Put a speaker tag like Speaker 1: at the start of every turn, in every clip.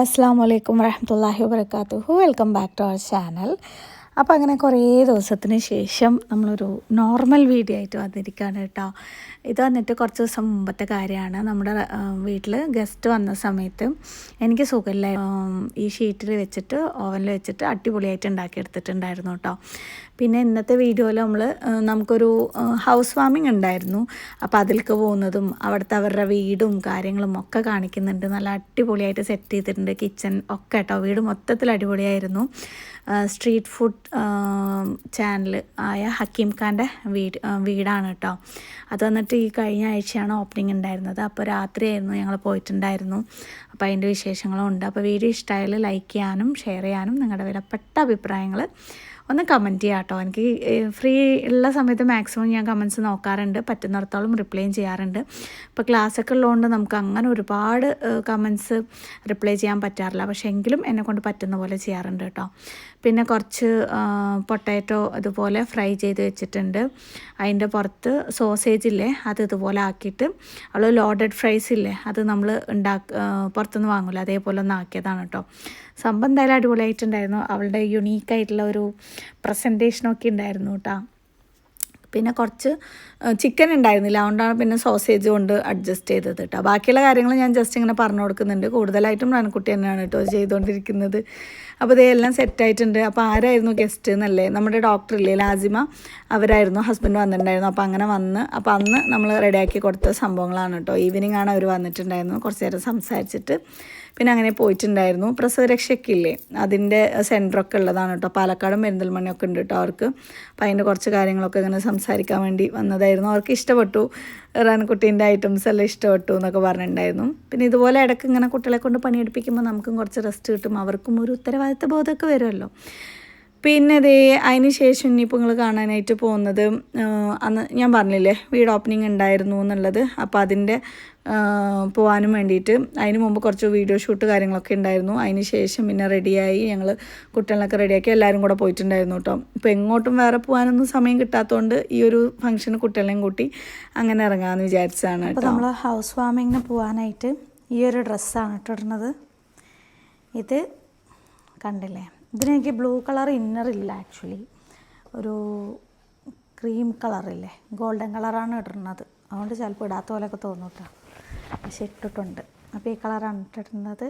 Speaker 1: അസ്സാം വലൈക്കും വരഹമുല്ലാഹി വബർക്കാത്തുഹു welcome back to our channel അപ്പോൾ അങ്ങനെ കുറേ ദിവസത്തിന് ശേഷം നമ്മളൊരു നോർമൽ വീഡിയോ ആയിട്ട് വന്നിരിക്കുകയാണ് കേട്ടോ. ഇത് വന്നിട്ട് കുറച്ച് ദിവസം മുമ്പത്തെ കാര്യമാണ്. നമ്മുടെ വീട്ടിൽ ഗസ്റ്റ് വന്ന സമയത്ത് എനിക്ക് സുഖമില്ല ഈ ഷീറ്റിൽ വെച്ചിട്ട് ഓവനിൽ വെച്ചിട്ട് അടിപൊളിയായിട്ട് ഉണ്ടാക്കിയെടുത്തിട്ടുണ്ടായിരുന്നു കേട്ടോ. പിന്നെ ഇന്നത്തെ വീഡിയോയിൽ നമ്മൾ നമുക്കൊരു ഹൗസ് വാമിംഗ് ഉണ്ടായിരുന്നു. അപ്പോൾ അതിലേക്ക് പോകുന്നതും അവിടുത്തെ അവരുടെ വീടും കാര്യങ്ങളും ഒക്കെ കാണിക്കുന്നുണ്ട്. നല്ല അടിപൊളിയായിട്ട് സെറ്റ് ചെയ്തിട്ടുണ്ട് കിച്ചൺ ഒക്കെ കേട്ടോ. വീട് മൊത്തത്തിൽ അടിപൊളിയായിരുന്നു. സ്ട്രീറ്റ് ഫുഡ് ചാനൽ ആയ ഹക്കീം ഖാന്റെ വീട് വീടാണ് കേട്ടോ. അത് വന്നിട്ട് ഈ കഴിഞ്ഞ ആഴ്ചയാണ് ഓപ്പണിംഗ് ഉണ്ടായിരുന്നത്. അപ്പോൾ രാത്രിയായിരുന്നു ഞങ്ങൾ പോയിട്ടുണ്ടായിരുന്നു. അപ്പോൾ അതിന്റെ വിശേഷങ്ങളും ഉണ്ട്. അപ്പോൾ വീഡിയോ ഇഷ്ടമായാൽ ലൈക്ക് ചെയ്യാനും ഷെയർ ചെയ്യാനും നിങ്ങളുടെ വിലപ്പെട്ട അഭിപ്രായങ്ങൾ ഒന്ന് കമന്റ് ചെയ്യാം കേട്ടോ എനിക്ക് ഫ്രീ ഉള്ള സമയത്ത് മാക്സിമം ഞാൻ കമൻസ് നോക്കാറുണ്ട്. പറ്റുന്നിടത്തോളം റിപ്ലൈയും ചെയ്യാറുണ്ട്. ഇപ്പോൾ ക്ലാസ്സൊക്കെ ഉള്ളതുകൊണ്ട് നമുക്ക് അങ്ങനെ ഒരുപാട് കമൻസ് റിപ്ലൈ ചെയ്യാൻ പറ്റാറില്ല. പക്ഷേ എങ്കിലും എന്നെ കൊണ്ട് പറ്റുന്ന പോലെ ചെയ്യാറുണ്ട് കേട്ടോ. പിന്നെ കുറച്ച് പൊട്ടാറ്റോ അതുപോലെ ഫ്രൈ ചെയ്ത് വെച്ചിട്ടുണ്ട്. അതിന്റെ പുറത്ത് സോസേജ് ഇല്ലേ അത് ഇതുപോലെ ആക്കിയിട്ട് അവൾ ലോഡഡ് ഫ്രൈസ് ഇല്ലേ അത് നമ്മൾ ഉണ്ടാക്ക പുറത്തുനിന്ന് വാങ്ങില്ല അതേപോലെ ഒന്ന് ആക്കിയതാണ് കേട്ടോ. സംഭവം എന്തായാലും അടിപൊളിയായിട്ടുണ്ടായിരുന്നു. അവളുടെ യുണീക്കായിട്ടുള്ള ഒരു പ്രസന്റേഷനൊക്കെ ഉണ്ടായിരുന്നു കേട്ടോ പിന്നെ കുറച്ച് ചിക്കൻ ഉണ്ടായിരുന്നില്ല. അതുകൊണ്ടാണ് പിന്നെ സോസേജ് കൊണ്ട് അഡ്ജസ്റ്റ് ചെയ്തത് കേട്ടോ ബാക്കിയുള്ള കാര്യങ്ങൾ ഞാൻ ജസ്റ്റ് ഇങ്ങനെ പറഞ്ഞു കൊടുക്കുന്നുണ്ട്. കൂടുതലായിട്ടും റൺകുട്ടി തന്നെയാണ് കേട്ടോ ചെയ്തുകൊണ്ടിരിക്കുന്നത് അപ്പോൾ ഇതെല്ലാം സെറ്റായിട്ടുണ്ട് അപ്പോൾ ആരായിരുന്നു ഗസ്റ്റ് എന്നല്ലേ? നമ്മുടെ ഡോക്ടർ ഇല്ലേ? ലാസിമ. അവരായിരുന്നു. ഹസ്ബൻഡ് വന്നിട്ടുണ്ടായിരുന്നു. അപ്പോൾ അങ്ങനെ വന്ന് അപ്പോൾ അന്ന് നമ്മൾ റെഡിയാക്കി കൊടുത്ത സംഭവങ്ങളാണ് കേട്ടോ ഈവനിങ് ആണ് അവർ വന്നിട്ടുണ്ടായിരുന്നു കുറച്ച് നേരം സംസാരിച്ചിട്ട് പിന്നെ അങ്ങനെ പോയിട്ടുണ്ടായിരുന്നു. പ്രസവരക്ഷയൊക്കെ ഇല്ലേ അതിന്റെ സെന്ററൊക്കെ ഉള്ളതാണ് കേട്ടോ പാലക്കാടും പെരിന്തൽമണ്ണയൊക്കെ ഉണ്ട് കേട്ടോ അവർക്ക്. അപ്പോൾ അതിന്റെ കുറച്ച് കാര്യങ്ങളൊക്കെ ഇങ്ങനെ സംസാരിക്കാൻ വേണ്ടി വന്നതായിരുന്നു. അവർക്ക് ഇഷ്ടപ്പെട്ടു. റൺകുട്ടീന്റെ ഐറ്റംസ് എല്ലാം ഇഷ്ടപ്പെട്ടു എന്നൊക്കെ പറഞ്ഞിട്ടുണ്ടായിരുന്നു. പിന്നെ ഇതുപോലെ ഇടയ്ക്ക് ഇങ്ങനെ കുട്ടികളെ കൊണ്ട് പണിയെടുപ്പിക്കുമ്പോൾ നമുക്കും കുറച്ച് റെസ്റ്റ് കിട്ടും. അവർക്കും ഒരു ഉത്തരവാദിത്ത ബോധമൊക്കെ വരുമല്ലോ. പിന്നെ ഇതേ അതിന് ശേഷം ഇനിയിപ്പോൾ നിങ്ങൾ കാണാനായിട്ട് പോകുന്നത് അന്ന് ഞാൻ പറഞ്ഞില്ലേ വീട് ഓപ്പണിംഗ് ഉണ്ടായിരുന്നു എന്നുള്ളത്. അപ്പോൾ അതിന്റെ പോകാനും വേണ്ടിയിട്ട്. അതിന് മുമ്പ് കുറച്ച് വീഡിയോ ഷൂട്ട് കാര്യങ്ങളൊക്കെ ഉണ്ടായിരുന്നു. അതിന് ശേഷം പിന്നെ റെഡിയായി ഞങ്ങൾ കുട്ടികളൊക്കെ റെഡിയാക്കി എല്ലാവരും കൂടെ പോയിട്ടുണ്ടായിരുന്നു കേട്ടോ. ഇപ്പോൾ എങ്ങോട്ടും വേറെ പോകാനൊന്നും സമയം കിട്ടാത്തതുകൊണ്ട് ഈ ഒരു ഫംഗ്ഷന് കുട്ടികളെയും കൂട്ടി അങ്ങനെ ഇറങ്ങാമെന്ന് വിചാരിച്ചതാണ് കേട്ടോ. നമ്മൾ ഹൗസ് വാമിങ്ങിന് പോകാനായിട്ട് ഈ ഒരു ഡ്രസ്സാണ് ഇട്ടിടുന്നത് ഇത് കണ്ടില്ലേ? ഇതിനെനിക്ക് ബ്ലൂ കളർ ഇന്നർ ഇല്ല ആക്ച്വലി ഒരു ക്രീം കളറില്ലേ ഗോൾഡൻ കളറാണ് ഇടുന്നത്. അതുകൊണ്ട് ചിലപ്പോൾ ഇടാത്ത പോലെയൊക്കെ തോന്നൂട്ടോ പക്ഷെ ഇട്ടിട്ടുണ്ട്. അപ്പോൾ ഈ കളറാണ് ഇട്ടിടുന്നത്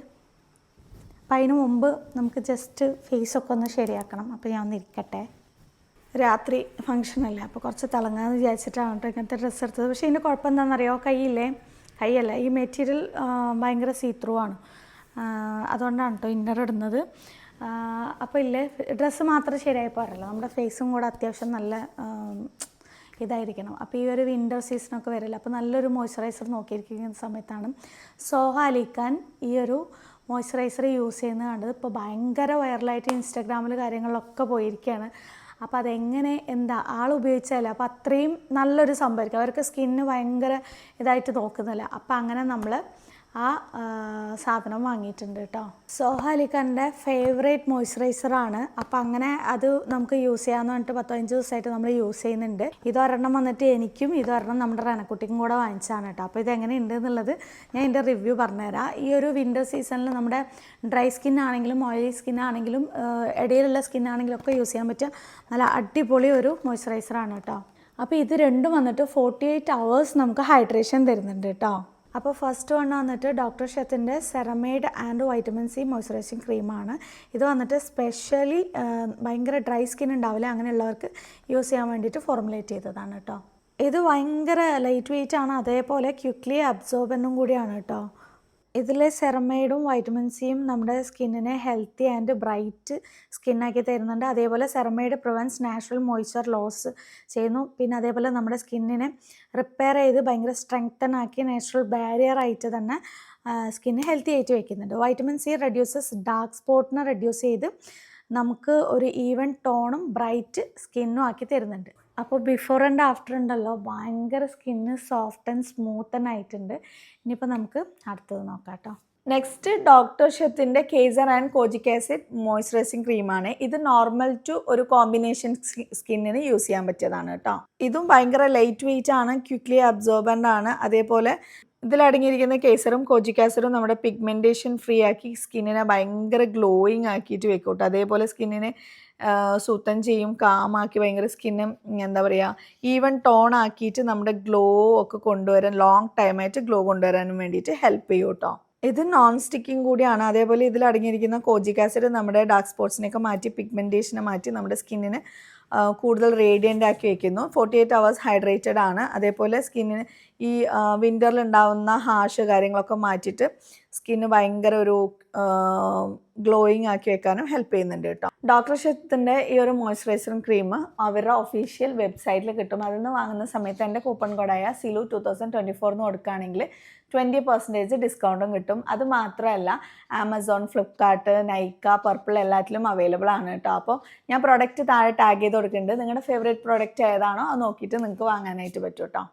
Speaker 1: അപ്പം അതിന് മുമ്പ് നമുക്ക് ജസ്റ്റ് ഫേസൊക്കെ ഒന്ന് ശരിയാക്കണം. അപ്പോൾ ഞാൻ ഒന്ന് ഇരിക്കട്ടെ. രാത്രി ഫങ്ഷനല്ലേ അപ്പോൾ കുറച്ച് തിളങ്ങാന്ന് വിചാരിച്ചിട്ടാണ് കേട്ടോ ഇങ്ങനത്തെ ഡ്രസ്സ് എടുത്തത്. പക്ഷേ ഇതിന്റെ കുഴപ്പം എന്താണെന്നറിയോ കൈയില്ലേ? കൈയല്ല. ഈ മെറ്റീരിയൽ ഭയങ്കര സീത്രൂ ആണ്. അതുകൊണ്ടാണ് കേട്ടോ ഇന്നർ ഇടുന്നത്. അപ്പോൾ ഇല്ലേ? ഡ്രസ്സ് മാത്രം ശരിയായി പോരല്ലോ. നമ്മുടെ ഫേസും കൂടെ അത്യാവശ്യം നല്ല ഇതായിരിക്കണം. അപ്പോൾ ഈ ഒരു വിന്റർ സീസണൊക്കെ വരില്ല. അപ്പോൾ നല്ലൊരു മോയ്സ്ചറൈസർ നോക്കിയിരിക്കുന്ന സമയത്താണ് സോഹ അലിഖാൻ ഈ ഒരു മോയ്സ്ചറൈസർ യൂസ് ചെയ്യുന്നത് കണ്ടത്. ഇപ്പോൾ ഭയങ്കര വൈറലായിട്ട് ഇൻസ്റ്റാഗ്രാമിൽ കാര്യങ്ങളിലൊക്കെ പോയിരിക്കുകയാണ് അപ്പോൾ അതെങ്ങനെ എന്താ ആൾ ഉപയോഗിച്ചാൽ അപ്പോൾ അത്രയും നല്ലൊരു സംഭവമായിരിക്കും. അവർക്ക് സ്കിന്ന് ഭയങ്കര ഇതായിട്ട് നോക്കുന്നില്ല. അപ്പോൾ അങ്ങനെ നമ്മൾ ആ സാധനം വാങ്ങിയിട്ടുണ്ട് കേട്ടോ സോഹ അലിഖാന്റെ ഫേവറേറ്റ് മോയ്സ്ചറൈസറാണ് അപ്പം അങ്ങനെ അത് നമുക്ക് യൂസ് ചെയ്യാമെന്ന് പറഞ്ഞിട്ട് പത്തഞ്ച് ദിവസമായിട്ട് നമ്മൾ യൂസ് ചെയ്യുന്നുണ്ട്. ഇതൊരെണ്ണം വന്നിട്ട് എനിക്കും ഇതൊരെണ്ണം നമ്മുടെ റനക്കുട്ടിക്കും കൂടെ വാങ്ങിച്ചാണ് കേട്ടോ അപ്പോൾ ഇതെങ്ങനെ ഉണ്ട് എന്നുള്ളത് ഞാൻ എന്റെ റിവ്യൂ പറഞ്ഞുതരാം. ഈ ഒരു വിന്റർ സീസണിൽ നമ്മുടെ ഡ്രൈ സ്കിൻ ആണെങ്കിലും ഓയിലി സ്കിൻ ആണെങ്കിലും ഇടയിലുള്ള സ്കിൻ ആണെങ്കിലും ഒക്കെ യൂസ് ചെയ്യാൻ പറ്റിയ നല്ല അടിപൊളി ഒരു മോയ്സ്ചറൈസറാണ് കേട്ടോ അപ്പോൾ ഇത് രണ്ടും വന്നിട്ട് ഫോർട്ടി എയ്റ്റ് അവേഴ്സ് നമുക്ക് ഹൈഡ്രേഷൻ തരുന്നുണ്ട് കേട്ടോ അപ്പോൾ ഫസ്റ്റ് വൺ വന്നിട്ട് doctor ഷെത്തിന്റെ ceramide and vitamin C moisturising ക്രീമാണ് ഇത് വന്നിട്ട് സ്പെഷ്യലി ഭയങ്കര ഡ്രൈ സ്കിൻ ഉണ്ടാവില്ല. അങ്ങനെയുള്ളവർക്ക് യൂസ് ചെയ്യാൻ വേണ്ടിയിട്ട് ഫോർമുലേറ്റ് ചെയ്തതാണ് കേട്ടോ ഇത് ഭയങ്കര ലൈറ്റ് വെയിറ്റ് ആണ്. അതേപോലെ ക്വിക്ലി അബ്സോർബനും കൂടിയാണ് കേട്ടോ ഇതിലെ സെറമൈഡും വൈറ്റമിൻ സിയും നമ്മുടെ സ്കിന്നിനെ ഹെൽത്തി ആൻഡ് ബ്രൈറ്റ് സ്കിന്നാക്കി തരുന്നുണ്ട്. അതേപോലെ ceramide prevents natural moisture loss ചെയ്യുന്നു. പിന്നെ അതേപോലെ നമ്മുടെ സ്കിന്നിനെ റിപ്പയർ ചെയ്ത് ഭയങ്കര സ്ട്രെങ്തൻ ആക്കി നാച്ചുറൽ ബാരിയർ ആയിട്ട് തന്നെ സ്കിന്ന് ഹെൽത്തി ആയിട്ട് വയ്ക്കുന്നുണ്ട് വൈറ്റമിൻ സി റെഡ്യൂസസ് ഡാർക്ക് സ്പോട്ടിനെ റെഡ്യൂസ് ചെയ്ത് നമുക്ക് ഒരു ഈവൻ ടോണും ബ്രൈറ്റ് സ്കിന്നും ആക്കി തരുന്നുണ്ട്. അപ്പോൾ ബിഫോർ ആൻഡ് ആഫ്റ്റർ ഉണ്ടല്ലോ. ഭയങ്കര സ്കിന്ന് സോഫ്റ്റ് ആൻഡ് സ്മൂത്ത് ആയിട്ടുണ്ട്. ഇനിയിപ്പോൾ നമുക്ക് അടുത്തത് നോക്കാം കേട്ടോ. Next doctor ഷെത്തിന്റെ kesar and kojic acid moisturising ക്രീമാണ് ഇത് നോർമൽ ടു ഒരു കോമ്പിനേഷൻ സ്കിന്നിന് യൂസ് ചെയ്യാൻ പറ്റിയതാണ് കേട്ടോ. ഇതും ഭയങ്കര ലൈറ്റ് വെയിറ്റ് ആണ് ക്വിക്ലി അബ്സോർബന്റ് ആണ്. അതേപോലെ ഇതിലടങ്ങിയിരിക്കുന്ന കേസറും കോജിക് ആസിഡും നമ്മുടെ പിഗ്മെന്റേഷൻ ഫ്രീ ആക്കി സ്കിന്നിനെ ഭയങ്കര ഗ്ലോയിങ് ആക്കിയിട്ട് വെക്കും കേട്ടോ. അതേപോലെ സ്കിന്നിനെ സൂത്തം ചെയ്യും കാമാക്കി ഭയങ്കര സ്കിന്ന് എന്താ പറയുക ഈവൻ ടോൺ ആക്കിയിട്ട് നമ്മുടെ ഗ്ലോ ഒക്കെ കൊണ്ടുവരാൻ ലോങ് ടൈമായിട്ട് ഗ്ലോ കൊണ്ടുവരാനും വേണ്ടിയിട്ട് ഹെൽപ്പ് ചെയ്യും കേട്ടോ ഇത് നോൺ സ്റ്റിക്കിങ് കൂടിയാണ്. അതേപോലെ ഇതിൽ അടങ്ങിയിരിക്കുന്ന കോജിക് ആസിഡ് നമ്മുടെ ഡാർക്ക് സ്പോട്ട്സിനെയൊക്കെ മാറ്റി പിഗ്മെന്റേഷനെ മാറ്റി നമ്മുടെ സ്കിന്നിന് കൂടുതൽ റേഡിയന്റ് ആക്കി വെക്കുന്നു. ഫോർട്ടി എയ്റ്റ് അവേഴ്സ് ഹൈഡ്രേറ്റഡ് ആണ്. അതേപോലെ സ്കിന്നിന് ഈ വിന്ററിൽ ഉണ്ടാകുന്ന ഹാഷ് കാര്യങ്ങളൊക്കെ മാറ്റിയിട്ട് സ്കിന്ന് ഭയങ്കര ഒരു ഗ്ലോയിങ് ആക്കി വെക്കാനും ഹെൽപ്പ് ചെയ്യുന്നുണ്ട് കേട്ടോ. ഡോക്ടർ ഷെത്തിന്റെ ഈ ഒരു മോയ്സ്ചറൈസറും ക്രീം അവരുടെ ഒഫീഷ്യൽ വെബ്സൈറ്റിൽ കിട്ടും. അതിൽ നിന്ന് വാങ്ങുന്ന സമയത്ത് എന്റെ coupon കോഡായ Silu two thousand twenty four എന്ന് കൊടുക്കുകയാണെങ്കിൽ ട്വന്റി പെർസെന്റേജ് ഡിസ്കൗണ്ടും കിട്ടും. അത് മാത്രമല്ല ആമസോൺ ഫ്ലിപ്കാർട്ട് നൈക്ക പർപ്പിൾ എല്ലാത്തിലും അവൈലബിൾ ആണ് കേട്ടോ അപ്പോൾ ഞാൻ പ്രോഡക്റ്റ് താഴെ ടാഗ് ചെയ്ത് കൊടുക്കുന്നുണ്ട്. നിങ്ങളുടെ ഫേവറേറ്റ് പ്രോഡക്റ്റ് ഏതാണോ അത് നോക്കിയിട്ട് നിങ്ങൾക്ക് വാങ്ങാനായിട്ട് പറ്റും കേട്ടോ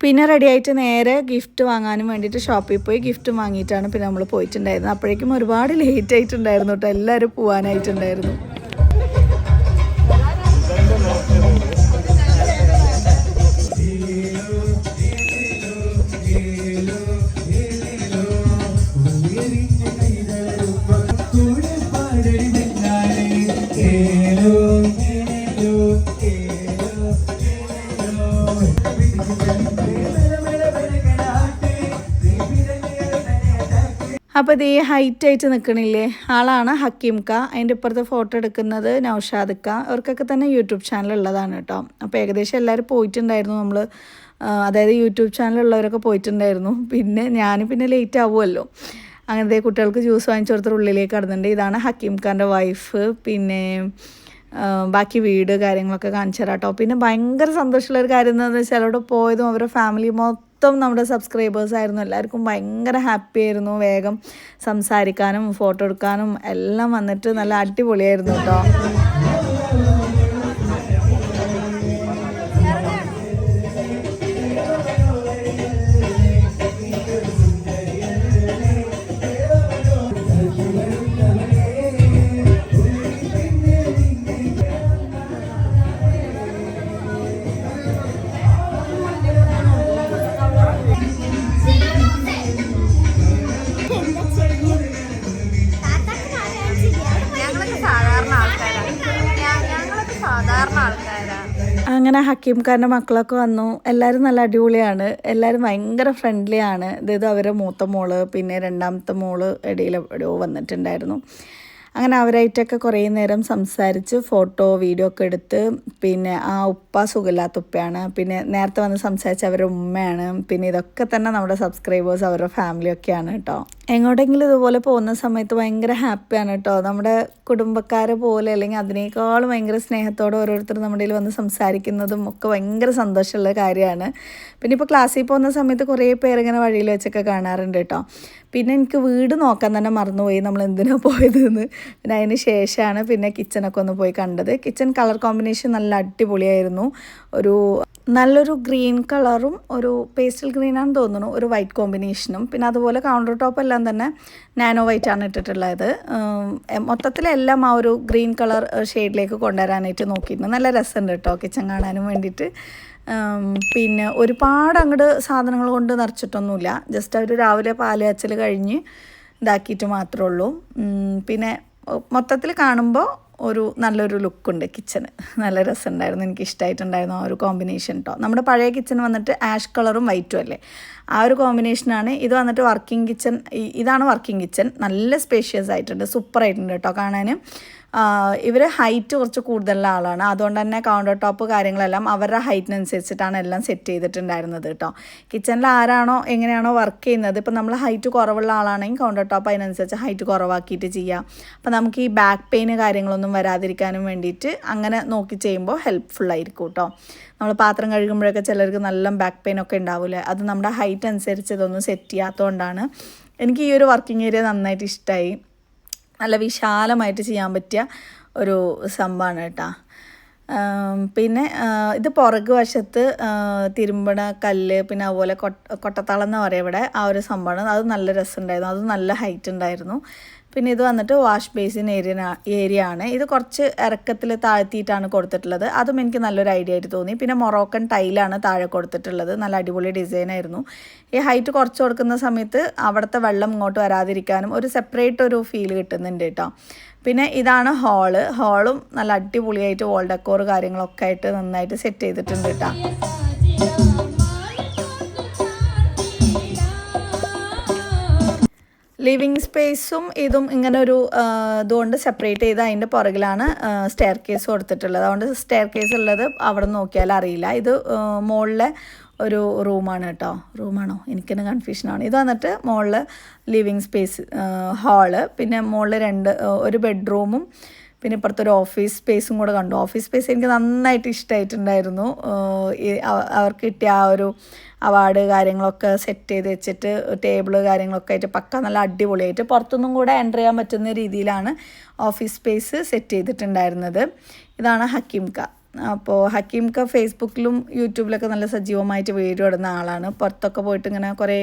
Speaker 1: പിന്നെ റെഡി ആയിട്ട് നേരെ ഗിഫ്റ്റ് വാങ്ങാനും വേണ്ടിയിട്ട് ഷോപ്പിൽ പോയി ഗിഫ്റ്റ് വാങ്ങിയിട്ടാണ് പിന്നെ നമ്മൾ പോയിട്ടുണ്ടായിരുന്നത്. അപ്പോഴേക്കും ഒരുപാട് ലേറ്റ് ആയിട്ടുണ്ടായിരുന്നു കേട്ടോ എല്ലാവരും പോകാനായിട്ടുണ്ടായിരുന്നു അപ്പോൾ ഇത് ഹൈറ്റ് ആയിട്ട് നിൽക്കണില്ലേ ആളാണ് ഹക്കീംക്ക അതിന്റെ ഇപ്പുറത്തെ ഫോട്ടോ എടുക്കുന്നത് നൗഷാദക്ക അവർക്കൊക്കെ തന്നെ യൂട്യൂബ് ചാനൽ ഉള്ളതാണ് കേട്ടോ. അപ്പോൾ ഏകദേശം എല്ലാവരും പോയിട്ടുണ്ടായിരുന്നു നമ്മൾ അതായത് യൂട്യൂബ് ചാനലുള്ളവരൊക്കെ പോയിട്ടുണ്ടായിരുന്നു. പിന്നെ ഞാൻ പിന്നെ ലേറ്റ് ആവുമല്ലോ. അങ്ങനത്തെ കുട്ടികൾക്ക് ജ്യൂസ് വാങ്ങിച്ചു കൊടുത്തിട്ട് ഉള്ളിലേക്ക് കടന്നുണ്ട് ഇതാണ് ഹക്കീം ഖാന്റെ വൈഫ് പിന്നെ ബാക്കി വീട് കാര്യങ്ങളൊക്കെ കാണിച്ചു തരാം കേട്ടോ. പിന്നെ ഭയങ്കര സന്തോഷമുള്ള ഒരു കാര്യം എന്താണെന്ന് വെച്ചാൽ അവിടെ പോയതും അവരുടെ ഫാമിലി മൊത്തം നമ്മുടെ സബ്സ്ക്രൈബേഴ്സ് ആയിരുന്നു. എല്ലാവർക്കും ഭയങ്കര ഹാപ്പി ആയിരുന്നു. വേഗം സംസാരിക്കാനും ഫോട്ടോ എടുക്കാനും എല്ലാം വന്നിട്ട് നല്ല അടിപൊളിയായിരുന്നു കേട്ടോ. അങ്ങനെ ഹക്കീംഖാന്റെ മക്കളൊക്കെ വന്നു. എല്ലാവരും നല്ല അടിപൊളിയാണ്. എല്ലാവരും ഭയങ്കര ഫ്രണ്ട്ലിയാണ് അതായത് അവരെ മൂത്ത മോൾ പിന്നെ രണ്ടാമത്തെ മോൾ ഇടയിൽ എവിടെയോ വന്നിട്ടുണ്ടായിരുന്നു. അങ്ങനെ അവരായിട്ടൊക്കെ കുറേ നേരം സംസാരിച്ച് ഫോട്ടോ വീഡിയോ ഒക്കെ എടുത്ത് പിന്നെ ആ ഉപ്പ സുഖമില്ലാത്ത ഉപ്പയാണ്. പിന്നെ നേരത്തെ വന്ന് സംസാരിച്ച അവരുടെ ഉമ്മയാണ്. പിന്നെ ഇതൊക്കെ തന്നെ നമ്മുടെ സബ്സ്ക്രൈബേഴ്സ് അവരുടെ ഫാമിലിയൊക്കെയാണ് കേട്ടോ. എങ്ങോട്ടെങ്കിലും ഇതുപോലെ പോകുന്ന സമയത്ത് ഭയങ്കര ഹാപ്പിയാണ് കേട്ടോ. നമ്മുടെ കുടുംബക്കാരെ പോലെ അല്ലെങ്കിൽ അതിനേക്കാളും ഭയങ്കര സ്നേഹത്തോടെ ഓരോരുത്തർ നമ്മുടെ വന്ന് സംസാരിക്കുന്നതും ഒക്കെ ഭയങ്കര സന്തോഷമുള്ള കാര്യമാണ്. പിന്നെ ഇപ്പോൾ ക്ലാസ്സിൽ പോകുന്ന സമയത്ത് കുറേ പേർ ഇങ്ങനെ വഴിയിൽ വെച്ചൊക്കെ കാണാറുണ്ട് കേട്ടോ. പിന്നെ എനിക്ക് വീട് നോക്കാൻ തന്നെ മറന്നുപോയി. നമ്മൾ എന്തിനാണ് പോയതെന്ന്. പിന്നെ അതിന് ശേഷമാണ് പിന്നെ കിച്ചണൊക്കെ ഒന്ന് പോയി കണ്ടത്. കിച്ചൺ കളർ കോമ്പിനേഷൻ നല്ല അടിപൊളിയായിരുന്നു. ഒരു നല്ലൊരു ഗ്രീൻ കളറും ഒരു പേസ്റ്റൽ ഗ്രീനാണെന്ന് തോന്നുന്നു ഒരു വൈറ്റ് കോമ്പിനേഷനും. പിന്നെ അതുപോലെ കൗണ്ടർ ടോപ്പ് എല്ലാം തന്നെ നാനോ വൈറ്റ് ആണ് ഇട്ടിട്ടുള്ളത്. മൊത്തത്തിലെല്ലാം ആ ഒരു ഗ്രീൻ കളർ ഷെയ്ഡിലേക്ക് കൊണ്ടുവരാനായിട്ട് നോക്കിയിരുന്നു. നല്ല രസമുണ്ട് കേട്ടോ കിച്ചൺ കാണാനും വേണ്ടിയിട്ട്. പിന്നെ ഒരുപാട് അങ്ങോട്ട് സാധനങ്ങൾ കൊണ്ട് നിറച്ചിട്ടൊന്നുമില്ല. ജസ്റ്റ് അവർ രാവിലെ പാൽ കച്ചൽ കഴിഞ്ഞ് ഇതാക്കിയിട്ട് മാത്രമേ ഉള്ളൂ. പിന്നെ മൊത്തത്തിൽ കാണുമ്പോൾ ഒരു നല്ലൊരു ലുക്കുണ്ട് കിച്ചന്. നല്ല രസമുണ്ടായിരുന്നു. എനിക്ക് ഇഷ്ടമായിട്ടുണ്ടായിരുന്നു ആ ഒരു കോമ്പിനേഷൻ കേട്ടോ നമ്മുടെ പഴയ കിച്ചൺ വന്നിട്ട് ആഷ് കളറും വൈറ്റും അല്ലേ? ആ ഒരു കോമ്പിനേഷനാണ് ഇത് വന്നിട്ട് വർക്കിംഗ് കിച്ചൺ ഇതാണ് വർക്കിംഗ് കിച്ചൺ നല്ല സ്പേഷ്യസ് ആയിട്ടുണ്ട് സൂപ്പർ ആയിട്ടുണ്ട് കേട്ടോ കാണാൻ ഇവർ ഹൈറ്റ് കുറച്ച് കൂടുതലുള്ള ആളാണ്. അതുകൊണ്ട് തന്നെ കൗണ്ടർ ടോപ്പ് കാര്യങ്ങളെല്ലാം അവരുടെ ഹൈറ്റിനനുസരിച്ചിട്ടാണ് എല്ലാം സെറ്റ് ചെയ്തിട്ടുണ്ടായിരുന്നത് കേട്ടോ കിച്ചണിൽ ആരാണോ എങ്ങനെയാണോ വർക്ക് ചെയ്യുന്നത് ഇപ്പം നമ്മൾ ഹൈറ്റ് കുറവുള്ള ആളാണെങ്കിൽ കൗണ്ടർ ടോപ്പ് അതിനനുസരിച്ച് ഹൈറ്റ് കുറവാക്കിയിട്ട് ചെയ്യാം. അപ്പം നമുക്ക് ഈ ബാക്ക് പെയിന് കാര്യങ്ങളൊന്നും വരാതിരിക്കാനും വേണ്ടിയിട്ട് അങ്ങനെ നോക്കി ചെയ്യുമ്പോൾ ഹെൽപ്ഫുള്ളായിരിക്കും കേട്ടോ നമ്മൾ പാത്രം കഴുകുമ്പോഴൊക്കെ ചിലർക്ക് നല്ല ബാക്ക് പെയിൻ ഒക്കെ ഉണ്ടാവില്ലേ? അത് നമ്മുടെ ഹൈറ്റ് അനുസരിച്ച് ഇതൊന്നും സെറ്റ് ചെയ്യാത്തതുകൊണ്ടാണ് എനിക്ക് ഈ ഒരു വർക്കിംഗ് ഏരിയ നന്നായിട്ട് ഇഷ്ടമായി നല്ല വിശാലമായിട്ട് ചെയ്യാൻ പറ്റിയ ഒരു സംഭവമാണ് കേട്ടോ. പിന്നെ ഇത് പുറക് വശത്ത് തിരുമ്പണ കല്ല് പിന്നെ അതുപോലെ കൊട്ടത്താളം എന്ന് പറയും ഇവിടെ. ആ ഒരു സംഭവമാണ്. അത് നല്ല രസമുണ്ടായിരുന്നു. അത് നല്ല ഹൈറ്റ് ഉണ്ടായിരുന്നു. പിന്നെ ഇത് വന്നിട്ട് വാഷ് ബേസിൻ ഏരിയ ഏരിയ ആണ് ഇത് കുറച്ച് ഇറക്കത്തിൽ താഴ്ത്തിയിട്ടാണ് കൊടുത്തിട്ടുള്ളത്. അതും എനിക്ക് നല്ലൊരു ഐഡിയ ആയിട്ട് തോന്നി. പിന്നെ മൊറോക്കൻ ടൈലാണ് താഴെ കൊടുത്തിട്ടുള്ളത്. നല്ല അടിപൊളി ഡിസൈൻ ആയിരുന്നു. ഈ ഹൈറ്റ് കുറച്ച് കൊടുക്കുന്ന സമയത്ത് അവിടുത്തെ വെള്ളം ഇങ്ങോട്ട് വരാതിരിക്കാനും ഒരു സെപ്പറേറ്റ് ഒരു ഫീൽ കിട്ടുന്നുണ്ട് കേട്ടോ പിന്നെ ഇതാണ് ഹാൾ ഹാളും നല്ല അടിപൊളിയായിട്ട് വോൾ ഡെക്കോർ കാര്യങ്ങളൊക്കെ ആയിട്ട് നന്നായിട്ട് സെറ്റ് ചെയ്തിട്ടുണ്ട് കേട്ടോ ലിവിങ് സ്പേസും ഇതും ഇങ്ങനെ ഒരു ഇതുകൊണ്ട് സെപ്പറേറ്റ് ചെയ്ത് അതിന്റെ പുറകിലാണ് സ്റ്റെയർ കേസ് കൊടുത്തിട്ടുള്ളത്. അതുകൊണ്ട് സ്റ്റെയർ കേസ് ഉള്ളത് അവിടെ നോക്കിയാൽ അറിയില്ല. ഇത് മുകളിലെ ഒരു റൂമാണ് കേട്ടോ. റൂമാണോ? എനിക്കെന്നെ കൺഫ്യൂഷനാണ് ഇത് വന്നിട്ട് മുകളിൽ ലിവിങ് സ്പേസ് ഹാൾ. പിന്നെ മുകളിൽ രണ്ട് ഒരു ബെഡ്റൂമും പിന്നെ ഇപ്പുറത്തൊരു ഓഫീസ് സ്പേസും കൂടെ കണ്ടു. ഓഫീസ് സ്പേസ് എനിക്ക് നന്നായിട്ട് ഇഷ്ടമായിട്ടുണ്ടായിരുന്നു അവർക്ക് കിട്ടിയ ആ ഒരു അവാർഡ് കാര്യങ്ങളൊക്കെ സെറ്റ് ചെയ്ത് വെച്ചിട്ട് ടേബിൾ കാര്യങ്ങളൊക്കെ ആയിട്ട് പക്ക നല്ല അടിപൊളിയായിട്ട് പുറത്തൊന്നും കൂടെ എന്റർ ചെയ്യാൻ പറ്റുന്ന രീതിയിലാണ് ഓഫീസ് സ്പേസ് സെറ്റ് ചെയ്തിട്ടുണ്ടായിരുന്നത്. ഇതാണ് ഹക്കീം ക അപ്പോൾ ഹക്കീം ക ഫേസ്ബുക്കിലും യൂട്യൂബിലൊക്കെ നല്ല സജീവമായിട്ട് വീഡിയോ ഇടുന്ന ആളാണ്. പുറത്തൊക്കെ പോയിട്ട് ഇങ്ങനെ കുറേ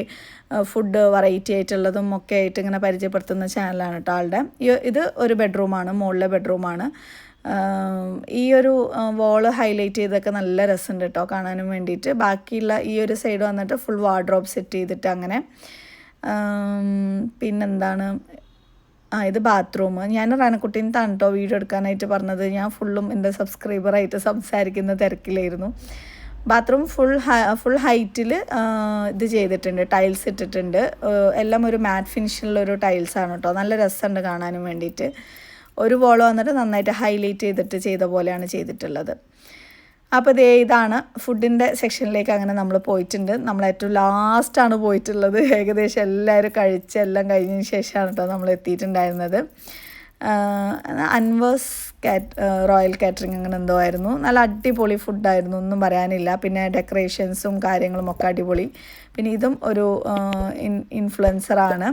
Speaker 1: ഫുഡ് വെറൈറ്റി ആയിട്ടുള്ളതും ഒക്കെ ആയിട്ട് ഇങ്ങനെ പരിചയപ്പെടുത്തുന്ന ചാനലാണ് കേട്ടോ ആളുടെ. ഇത് ഒരു ബെഡ്റൂമാണ് മുകളിലെ ബെഡ്റൂമാണ് ഈ ഒരു വോൾ ഹൈലൈറ്റ് ചെയ്തൊക്കെ നല്ല രസമുണ്ട് കേട്ടോ കാണാനും വേണ്ടിയിട്ട് ബാക്കിയുള്ള ഈ ഒരു സൈഡ് വന്നിട്ട് ഫുൾ വാർഡ്രോബ് സെറ്റ് ചെയ്തിട്ട് അങ്ങനെ. പിന്നെന്താണ്? ആ ഇത് ബാത്റൂം ഞാൻ റാനക്കുട്ടീനെ തണുട്ടോ വീഡിയോ എടുക്കാനായിട്ട് പറഞ്ഞത് ഞാൻ ഫുള്ളും എന്റെ സബ്സ്ക്രൈബറായിട്ട് സംസാരിക്കുന്ന തിരക്കിലായിരുന്നു. ബാത്റൂം ഫുൾ ഫുൾ ഹൈറ്റിൽ ഇത് ചെയ്തിട്ടുണ്ട് ടൈൽസ് ഇട്ടിട്ടുണ്ട്. എല്ലാം ഒരു മാറ്റ് ഫിനിഷിലുള്ള ഒരു ടൈൽസാണ് കേട്ടോ നല്ല രസമുണ്ട് കാണാനും വേണ്ടിയിട്ട്. ഒരു വോൾ വന്നിട്ട് നന്നായിട്ട് ഹൈലൈറ്റ് ചെയ്തിട്ട് ചെയ്ത പോലെയാണ് ചെയ്തിട്ടുള്ളത്. അപ്പോൾ ദേ ഇതാണ് ഫുഡിന്റെ സെക്ഷനിലേക്ക് അങ്ങനെ നമ്മൾ പോയിട്ടുണ്ട്. നമ്മൾ ഏറ്റവും ലാസ്റ്റാണ് പോയിട്ടുള്ളത്. ഏകദേശം എല്ലാവരും കഴിച്ച് എല്ലാം കഴിഞ്ഞതിന് ശേഷമാണ് കേട്ടോ നമ്മൾ എത്തിയിട്ടുണ്ടായിരുന്നത്. അൻവേഴ്സ് കാറ്റ് റോയൽ കാറ്ററിംഗ് അങ്ങനെ എന്തോ ആയിരുന്നു. നല്ല അടിപൊളി ഫുഡായിരുന്നു ഒന്നും പറയാനില്ല. പിന്നെ ഡെക്കറേഷൻസും കാര്യങ്ങളും ഒക്കെ അടിപൊളി. പിന്നെ ഇതും ഒരു ഇൻഫ്ലുവൻസറാണ്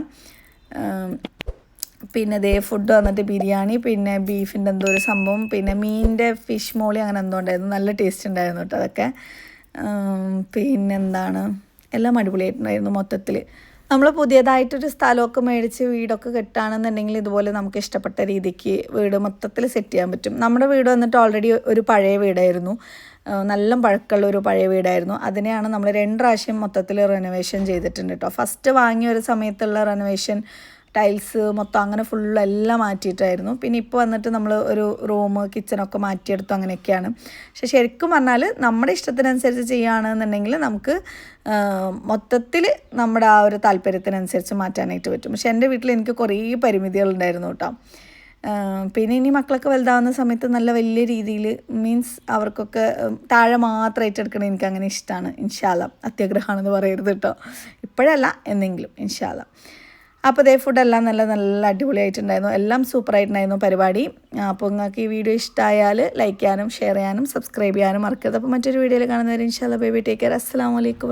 Speaker 1: പിന്നെ ദേ ഫുഡ് വന്നിട്ട് ബിരിയാണി പിന്നെ ബീഫിന്റെ എന്തോ ഒരു സംഭവം പിന്നെ മീനിന്റെ ഫിഷ് മോളി അങ്ങനെ എന്തോ ഉണ്ടായിരുന്നു. നല്ല ടേസ്റ്റ് ഉണ്ടായിരുന്നു കേട്ടോ അതൊക്കെ. പിന്നെന്താണ്? എല്ലാം അടിപൊളിയായിട്ടുണ്ടായിരുന്നു മൊത്തത്തിൽ നമ്മൾ പുതിയതായിട്ടൊരു സ്ഥലമൊക്കെ മേടിച്ച് വീടൊക്കെ കെട്ടുകയാണെന്നുണ്ടെങ്കിൽ ഇതുപോലെ നമുക്ക് ഇഷ്ടപ്പെട്ട രീതിക്ക് വീട് മൊത്തത്തിൽ സെറ്റ് ചെയ്യാൻ പറ്റും. നമ്മുടെ വീട് വന്നിട്ട് ഓൾറെഡി ഒരു പഴയ വീടായിരുന്നു. നല്ല പഴക്കമുള്ള ഒരു പഴയ വീടായിരുന്നു. അതിനെയാണ് നമ്മൾ രണ്ട് പ്രാവശ്യം മൊത്തത്തിൽ റെനോവേഷൻ ചെയ്തിട്ടുണ്ട് കേട്ടോ ഫസ്റ്റ് വാങ്ങിയ ഒരു സമയത്തുള്ള റെനോവേഷൻ ടൈൽസ് മൊത്തം അങ്ങനെ ഫുള്ള് എല്ലാം മാറ്റിയിട്ടായിരുന്നു. പിന്നെ ഇപ്പോൾ വന്നിട്ട് നമ്മൾ ഒരു റൂം കിച്ചണൊക്കെ മാറ്റിയെടുത്തു അങ്ങനെയൊക്കെയാണ്. പക്ഷെ ശരിക്കും പറഞ്ഞാൽ നമ്മുടെ ഇഷ്ടത്തിനനുസരിച്ച് ചെയ്യുകയാണെന്നുണ്ടെങ്കിൽ നമുക്ക് മൊത്തത്തിൽ നമ്മുടെ ആ ഒരു താല്പര്യത്തിനനുസരിച്ച് മാറ്റാനായിട്ട് പറ്റും. പക്ഷെ എന്റെ വീട്ടിൽ എനിക്ക് കുറേ പരിമിതികളുണ്ടായിരുന്നു കേട്ടോ. പിന്നെ ഇനി മക്കളൊക്കെ വലുതാവുന്ന സമയത്ത് നല്ല വലിയ രീതിയിൽ മീൻസ് അവർക്കൊക്കെ താഴെ മാത്രമായിട്ട് എടുക്കണം എനിക്ക് അങ്ങനെ ഇഷ്ടമാണ് ഇൻഷാല്ല അത്യാഗ്രഹമാണെന്ന് പറയരുത് കേട്ടോ. ഇപ്പോഴല്ല എന്നെങ്കിലും. ഇൻഷാല്ല അപ്പോൾ ഇതേ ഫുഡെല്ലാം നല്ല നല്ല അടിപൊളിയായിട്ടുണ്ടായിരുന്നു. എല്ലാം സൂപ്പറായിട്ടുണ്ടായിരുന്നു പരിപാടി. അപ്പോൾ നിങ്ങൾക്ക് ഈ വീഡിയോ ഇഷ്ടമായാൽ ലൈക്ക് ചെയ്യാനും ഷെയർ ചെയ്യാനും സബ്സ്ക്രൈബ് ചെയ്യാനും മറക്കരുത്. അപ്പോൾ മറ്റൊരു വീഡിയോയിൽ കാണുന്നവരെ ഇൻഷാല്ല ബേബി ടേക്ക് കെയർ അസ്സാം വലൈക്കും